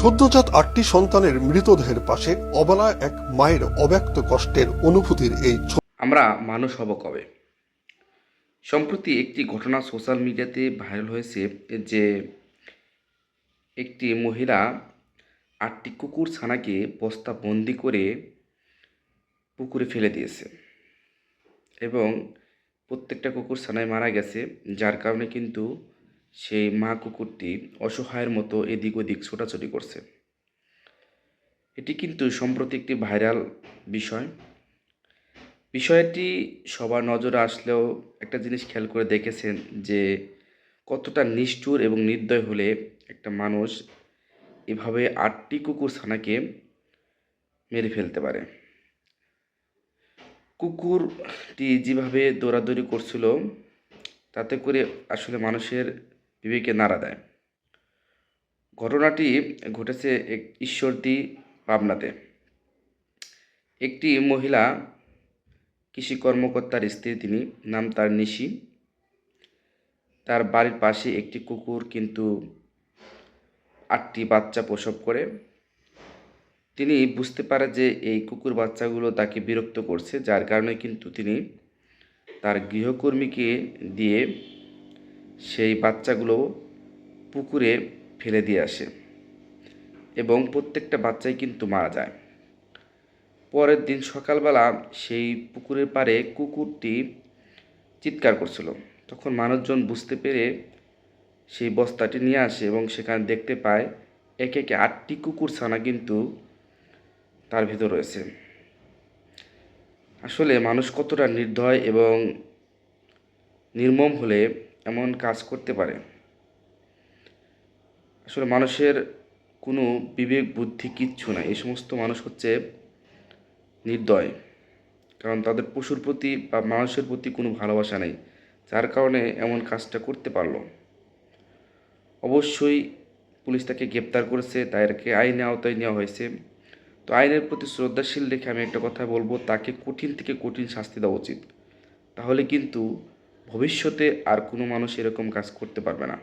সদ্যজাত আটটি সন্তানের মৃতদেহের পাশে অবলা এক মায়ের অব্যক্ত কষ্টের অনুভূতির এই আমরা মানুষ হব কবে? সম্প্রতি একটি ঘটনা সোশ্যাল মিডিয়াতে ভাইরাল হয়েছে যে একটি মহিলা আটটি কুকুর ছানাকে বস্তা বন্দি করে পুকুরে ফেলে দিয়েছে এবং প্রত্যেকটা কুকুর ছানায় মারা গেছে, যার কারণে কিন্তু সেই মা কুকুরটি অসহায়ের মতো এদিক ওদিক ছোটাছুটি করছে। এটি কিন্তু সম্প্রতি একটি ভাইরাল বিষয়। বিষয়টি সবার নজরে আসলেও একটা জিনিস খেয়াল করে দেখেছেন যে, কতটা নিষ্ঠুর এবং নির্দয় হলে একটা মানুষ এভাবে আটটি কুকুর ছানাকে মেরে ফেলতে পারে। কুকুরটি যেভাবে দৌড়াদৌড়ি করছিল, তাতে করে আসলে মানুষের বিবেকে নাড়া দেয়। ঘটনাটি ঘটেছে এক ঈশ্বরদী পাবনাতে। একটি মহিলা কৃষি কর্মকর্তার স্ত্রী, তিনি নাম তার নিশি। তার বাড়ির পাশে একটি কুকুর কিন্তু আটটি বাচ্চা প্রসব করে। তিনি বুঝতে পারে যে এই কুকুর বাচ্চাগুলো তাকে বিরক্ত করছে, যার কারণে কিন্তু তিনি তার গৃহকর্মীকে দিয়ে সেই বাচ্চাগুলো পুকুরে ফেলে দিয়ে আসে এবং প্রত্যেকটা বাচ্চাই কিন্তু মারা যায়। পরের দিন সকালবেলা সেই পুকুরের পাড়ে কুকুরটি চিৎকার করছিল। তখন মানুষজন বুঝতে পেরে সেই বস্তাটি নিয়ে আসে এবং সেখানে দেখতে পায় একে একে আটটি কুকুর ছানা কিন্তু তার ভেতর রয়েছে। আসলে মানুষ কতটা নির্দয় এবং নির্মম হলে এমন কাজ করতে পারে। আসলে মানুষের কোনো বিবেক, বুদ্ধি কিচ্ছু নাই। এই সমস্ত মানুষ হচ্ছে নির্দয়। কারণ তাদের পশুর প্রতি বা মানুষের প্রতি কোনো ভালোবাসা নেই। যার কারণে এমন কাজটা করতে পারল। অবশ্যই পুলিশ তাকে গ্রেপ্তার করেছে, তাদেরকে আইনে আওতায় নেওয়া হয়েছে। তো আইনের প্রতি শ্রদ্ধাশীল রেখে আমি একটা কথা বলব, তাকে কঠিন থেকে কঠিন শাস্তি দেওয়া উচিত। তাহলে কিন্তু ভবিষ্যতে আর কোনো মানুষ এরকম কাজ করতে পারবে না।